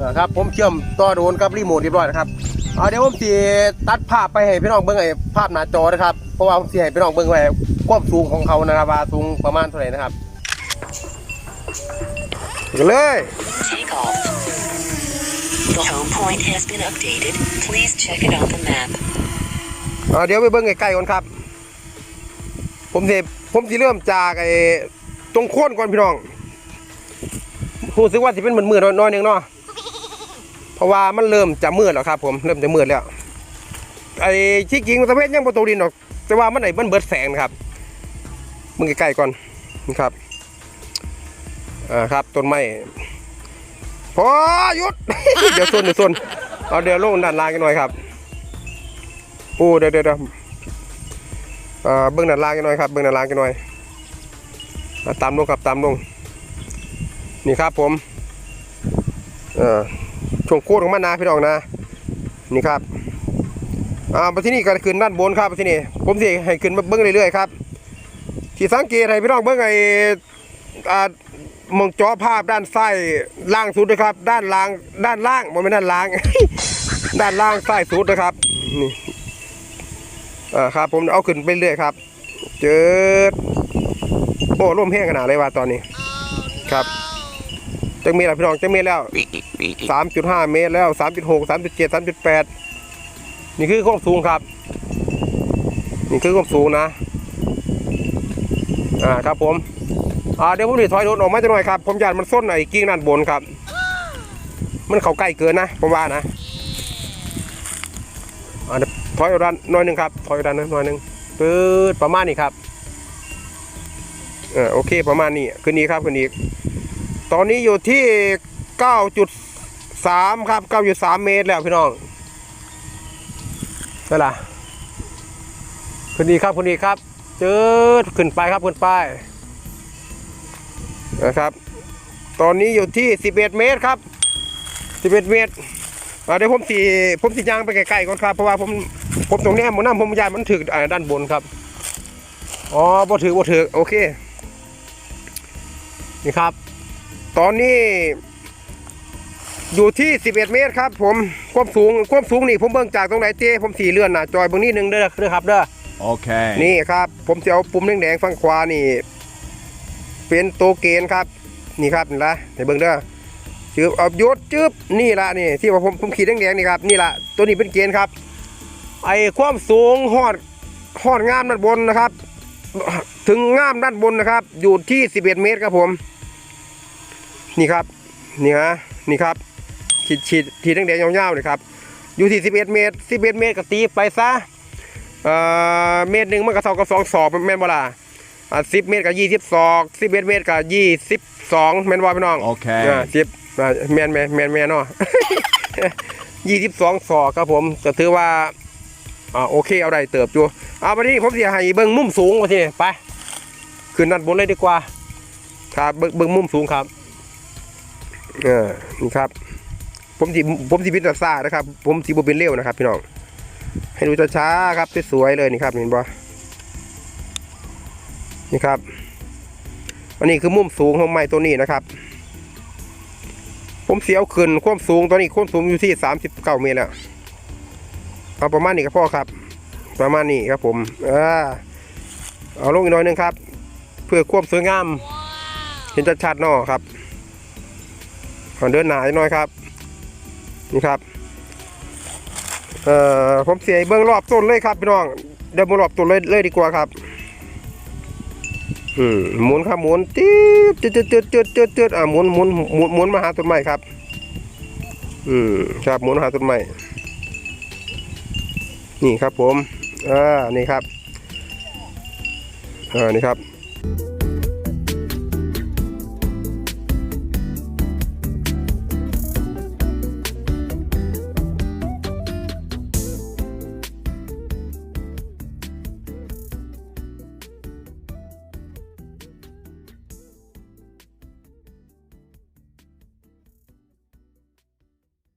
อ่าครับผมเชื่อมต่อโดรนกับรีโมทเรียบร้อยนะครับเอาเดี๋ยวผมสิตัดภาพไปให้พี่น้องเบิ่งไอ้ภาพหน้าจอนะครับเพราะว่าผมสิให้พี่น้องเบิ่งไว้ความสูงของเขานะครับว่าสูงประมาณเท่าไหร่นะครับไปเลย Take off. The home point has been updated. Please check it on the map. อ่าเดี๋ยวไปเบิ่งใกล้ๆก่อนครับ ผมสิผมสิเริ่มจากไอ้ตรงโค่นก่อนพี่น้องรู้สึกว่าสิเป็นเหมือนมืดน้อยๆหนึงเนาะ เพราะว่ามันเริ่มจะมืดแล้วครับ ผมเริ่มจะมืดแล้วไอ้ที่จริงสะเพชยังประตูดินหรอกแต่ว่ามันไหนมันเบิดแสงนะครับมึงใกล้ๆก่อนนะครับอ่าครับต้นไม้พอหยุด เดี๋ยวส่วนเดี๋ยวส่วนเอาเดี๋ยวลงด้านล่างกันหน่อยครับโอ้เดี๋ยวเดี๋ยวเดี๋ยวอ่าเบื้องด้านล่างกันหน่อยครับเบื้องด้านล่างกันหน่อยตามลงครับตามลงนี่ครับผมเอ่อ ช่วงโค้งของมันนะพี่น้องนะ นี่ครับอ่าไปที่นี่ก็ขึ้นด้านบนครับไปที่นี่ผมสิให้ขึ้นมาเบื้องเรื่อยๆครับ ที่สังเกตให้พี่น้องเบื้องไอ้อ่ามองจอภาพด้านซ้ายล่างสุดนะครับ ด้านล่างด้านล่างมันไม่ด้านล่าง ด้านล่างซ้ายสุดนะครับนี่อ่าครับ ผมเอาขึ้นไปเรื่อยครับ เจอโอ้ร่มแห้งขนาดเลยว่าตอนนี้ครับ จังเมตรแล้วพี่น้องจังเมตรแล้วสามจุดห้าเมตรแล้วสามจุดหกสามจุดเจ็ดสามจุดแปดนี่คือความสูงครับ นี่คือความสูงนะ อ่าครับผม อ่าเดี๋ยวผมจะถอยรถออกมาจะหน่อยครับ ผมอยากมันส้นไอ้กิ่งด้านบนครับ มันเข้าใกล้เกินนะผมว่านะอ่าเดี๋ยวถอยออกด้านหน้อยหนึ่งครับถอยออกด้านหน้อยหนึ่งปืดประมาณนี้ครับเออโอเคประมาณนี้คืนนี้ครับคืนนี้ ตอนนี้อยู่ที่เก้าจุดสามครับเก้าจุดสามเมตรแล้วพี่น้องนั่นล่ะคืนนี้ครับคืนนี้ครับเจอขึ้นไปครับขึ้นไปนะครับ ตอนนี้อยู่ที่สิบเอ็ดเมตรครับสิบเอ็ดเมตรเดี๋ยวผมสีผมสียางไปไกลๆก่อนครับ เพราะว่าผมผมตรงนี้มันน้ำผมยายมันถึกอ่าด้านบนครับอ๋อบ่ถือบ่ถือโอเคนี่ครับ ตอนนี้ อยู่ที่ 11 เมตรครับ ผมความสูงความสูงนี่ผมเบิ่งจากตรงไหนเต้ผมสีเลื่อนหน้าจอยเบิ่งนิดนึงเด้อเด้อครับเด้อ Okay. นี่ครับ ผมจะเอาปุ่มแดงๆฝั่งขวานี่ เป็นตัวเกณฑ์ครับ นี่ครับนี่ละให้เบิ่งเด้อจืบเอายศจืบนี่ละนี่ ที่ว่าผมผมขีดแดงๆนี่ครับนี่ละตัวนี้เป็นเกณฑ์ครับ ไอ้ความสูงหอดหอดงามด้านบนนะครับ ถึงงามด้านบนนะครับ อยู่ที่ 11 เมตรครับผม นี่ครับนี่ฮะนี่ครับขีดขีดขีดแดงๆยาวๆนี่ครับอยู่ที่11 เมตร 11 เมตรก็ตีไปซะเอ่อเมตรหนึ่งมันก็เท่ากับสองศอกแม่นบ่ล่ะอ่าสิบเมตรกับยี่สิบศอกสิบเอ็ดเมตรกับยี่สิบสองแม่นบ่พี่น้องโอเค อ่าสิบอ่าแม่นแม่นแม่นแม่นเนาะยี่สิบสองศอกครับผมก็ถือว่าอ่าโอเคเอาได้เติบอยู่เอาวันนี้ผมสิให้เบิ่งมุมสูงว่าทีไปขึ้นด้านบนเลยดีกว่าครับเบิ่งเบิ่งมุมสูงครับ เออนี่ครับ ผมสิผมสิบินตาซ่านะครับ ผมสิบ่เป็นเร็วนะครับ พี่น้องให้ดูช้าๆครับสวยๆเลยนี่ครับเห็นบ่นี่ครับ อันนี้คือมุมสูงของไม้ตัวนี้นะครับ ผมเสียวขึ้นความสูงตอนนี้ความสูงอยู่ที่สามสิบเก้าเมตรแล้วเอาประมาณนี้ครับพ่อครับ ประมาณนี้ครับผมอ่าเอาลงอีกหน่อยนึงครับ เพื่อความสวยงาม เห็นชัดๆนาะครับ เดินหนาหน่อยครับนี่ครับเอ่อผมเสียเบื้องรอบต้นเลยครับพี่น้องเดี๋ยวมารอบต้นเลยเลยดีกว่าครับอืมหมุนครับหมุนจี๊ดจืดจืดจืดจืดจืดจืดอ่าหมุนหมุนหมุนหมุนมาหาต้นไม้ครับ อืมครับหมุนหาต้นไม้นี่ครับผมอ่านี่ครับอ่านี่ครับ